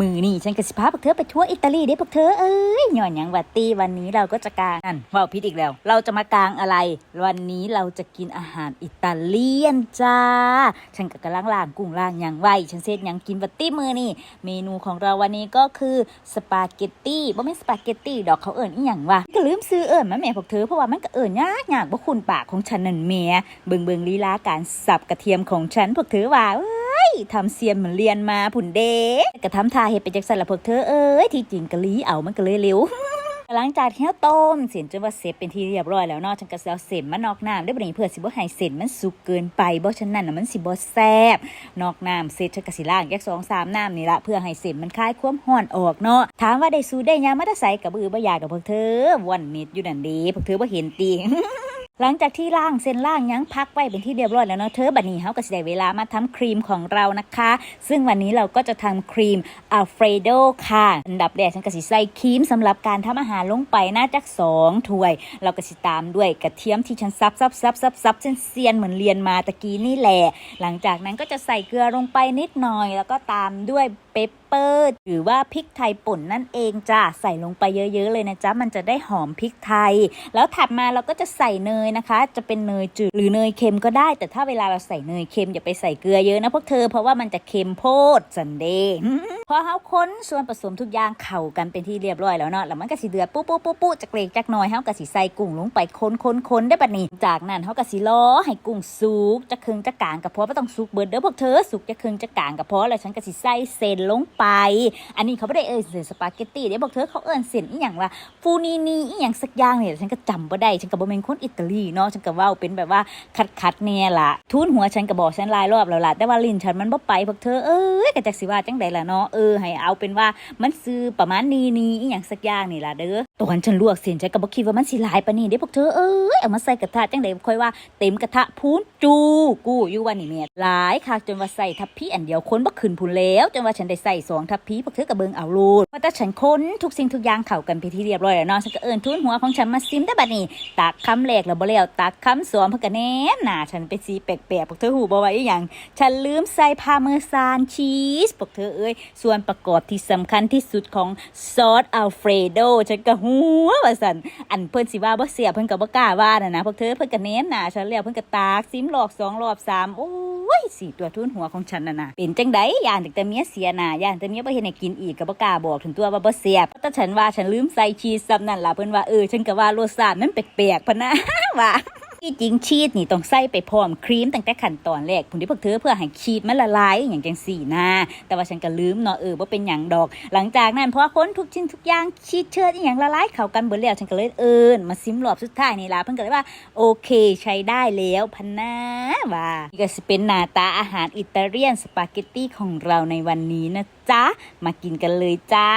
มือนี่ฉันกสิพาพวกเธอไปทัวร์อิตาลีเด้พวกเธอเอ้ยหย่อนยังวัตตีวันนี้เราก็จะกางนั่นว่าวพิษอีกแล้ว เราจะมากางอะไร วันนี้เราจะกินอาหารอิตาเลียนจ้า ฉันก็กำลังล่างกุ้งล่างยังไว้ฉันเซตยังกินวัตตี้มือนี่เมนูของเราวันนี้ก็คือสปาเกตตี้บ่แม่นสปาเกตตี้ดอกเขาเอิญอีหยังวะก็ลืมซื้อเอิญมาแม่พวกเธอเพราะว่ามันก็เอิญยากยากบ่คุณปากของฉันนั่นแหม่เบิงเบิงลีลาการสับกระเทียมของฉันพวกเธอว่าเอ้ ทำเซียนเหมือนเรียนมาผุนเดกระทำทาเฮ็ดไปจักสันละพวกเธอเอ้ยที่จริงกะลีเอามันก็เลยเร็วหลังจากที่เราต้มเส้นจนว่าเสร็จเป็นที่เรียบร้อยแล้วเนาะฉันก็สิเอาเส้นมานอกน้ำได้บ่นี้เพื่อสิบ่ให้เส้นมันสุกเกินไปบ่ฉะนั้นน่ะมันสิบ่แซ่บนอกน้ำเสร็จฉันก็สิล้างแยกสองสามน้ำนี่ละเพื่อให้เส้นมันคลายความร้อนออกเนาะถามว่าได้สูได้ยังมาได้ใสกับอือบ่ยากดอกพวกเธอวันม็ดอยู่นั่นดีพวกเธอบ่เห็นติ หลังจากที่ล่างเส้นล่างยังพักไว้เป็นที่เรียบร้อยแล้วเนาะเธอบัดนี้เฮาก็สิได้เวลามาทำครีมของเรานะคะ ซึ่งวันนี้เราก็จะทำครีมอัลเฟรโดค่ะ อันดับแรกฉันก็สิใส่ครีมสำหรับการทำอาหารลงไปน่าจักสองถ้วย เราก็สิตามด้วยกระเทียมที่ฉันซับซับซับซับซับเส้นเซียนเหมือนเรียนมาตะกี้นี่แหละ หลังจากนั้นก็จะใส่เกลือลงไปนิดหน่อย แล้วก็ตามด้วยเปปเปอร์หรือว่าพริกไทยป่นนั่นเองจ้ะใส่ลงไปเยอะ ๆ เลยนะจ๊ะมันจะได้หอมพริกไทย แล้วถัดมาเราก็จะใส่เนยนะคะ จะเป็นเนยจืดหรือเนยเค็มก็ได้ แต่ถ้าเวลาเราใส่เนยเค็มอย่าไปใส่เกลือเยอะนะพวกเธอเพราะว่ามันจะเค็มโพดสันเดย์พอเขาค้นส่วนผสมทุกอย่างเข้ากันเป็นที่เรียบร้อยแล้วเนาะแล้วมันก็สิเดือดปุ๊บปุ๊บปุ๊บปุ๊บจากเล็กจากน้อยเขาก็สิใส่กุ้งลงไปค้นค้นค้นได้ปะนี่จากนั้นเขาก็สิล้อให้กุ้งสุกจะครึ่งจะกลางกับเพราะไม่ต้องสุกเบิดเด้อพวกเธอสุกจะครึ่งจะกลางกับเพราะแล้วฉันก็สิใส่เส้นลงไป อันนี้เขาไม่ได้เอ่ยเส้นสปาเกตตี้เดี๋ยวบอกเธอเขาเอ่ยเส้นอีหยังว่าฟูนีนีอีหยังสักอย่างเนี่ยฉันก็จำบ่ได้ฉันก็บ่เป็นคนอิตาลีเนาะฉันก็ว่าเป็นแบบว่าคัดคัดเนี่ยละทุนหัวฉันก็บอกฉันลายรอบแล้วล่ะแต่ว่าลิ้นฉันมันบ่ไปพวกเธอเอ้ยก็จักสิว่าจังใดล่ะเนาะเออให้เอาเป็นว่ามันซื้อประมาณนี้นี้อีหยังสักอย่างนี่ล่ะเด้อ ตอนฉันลวกเส้นฉันก็บ่คิดว่ามันสิลายปานนี้เด้พวกเธอเอ้ยเอามาใส่กระทะจังใดค่อยว่าเต็มกระทะพูนจูกูอยู่วันนี้แม่หลายค่ะจนว่าใส่ทัพพีอันเดียวคนบ่ขึ้นพูนแล้วจนว่าฉันได้ใส่สองทัพพีพวกเธอก็เบิงเอาโลดว่าแต่ฉันค้นทุกสิ่งทุกอย่างเข้ากันไปที่เรียบร้อยแล้วเนาะฉันก็เอิ้นทุนหัวของฉันมาซิมได้บัดนี้ตักคำแรกแล้วบ่แล้วตักคำสองเพิ่นก็แนมหน้าฉันเป็นสีแปลกๆพวกเธอหูบ่ว่าอีหยังฉันลืมใส่พาเมซานชีสพวกเธอเอ้ยส่วนประกอบที่สำคัญที่สุดของซอสอัลเฟรโดฉันก็หัวว่าสันอันเพิ่นสิว่าบ่เสียเพิ่นก็บ่กล้าว่าน่ะนะพวกเธอเพิ่นก็แนมหน่าฉันแล้วเพิ่นก็ตากซิมหลอกสองรอบสามโอ้ยสี่ตัวทุนหัวของฉันน่ะนะเป็นจังไดย่านแต่เมียเสียหน้าย่านแต่เมียบ่เฮ็ดให้กินอีกก็บ่กล้าบอกถึงตัวว่าบ่เสียบแต่ฉันว่าฉันลืมใส่ชีสซ้ำนั่นล่ะเพิ่นว่าเออฉันก็ว่ารสชาติมันแปลกๆพะนะว่า ที่จริงชีสนี่ต้องใส่ไปพร้อมครีมตั้งแต่ขั้นตอนแรกผุนที่พวกเธอเพื่อให้ชีสมันละลายอย่างจังสี่นะแต่ว่าฉันก็ลืมเนาะเออว่าเป็นอย่างดอก หลังจากนั้นเพราะค้นทุกชิ้นทุกอย่างชีสเชิดอย่างละลายเข้ากันเบิดแล้วฉันก็เลยเอิญมาซิมรอบสุดท้ายนี่ล่ะเพิ่นก็เลยว่าโอเคใช้ได้แล้วพันนาว่านี่ก็สิเป็นหน้าตาอาหารอิตาเลียนสปาเกตตี้ของเราในวันนี้นะจ๊ะมากินกันเลยจ้า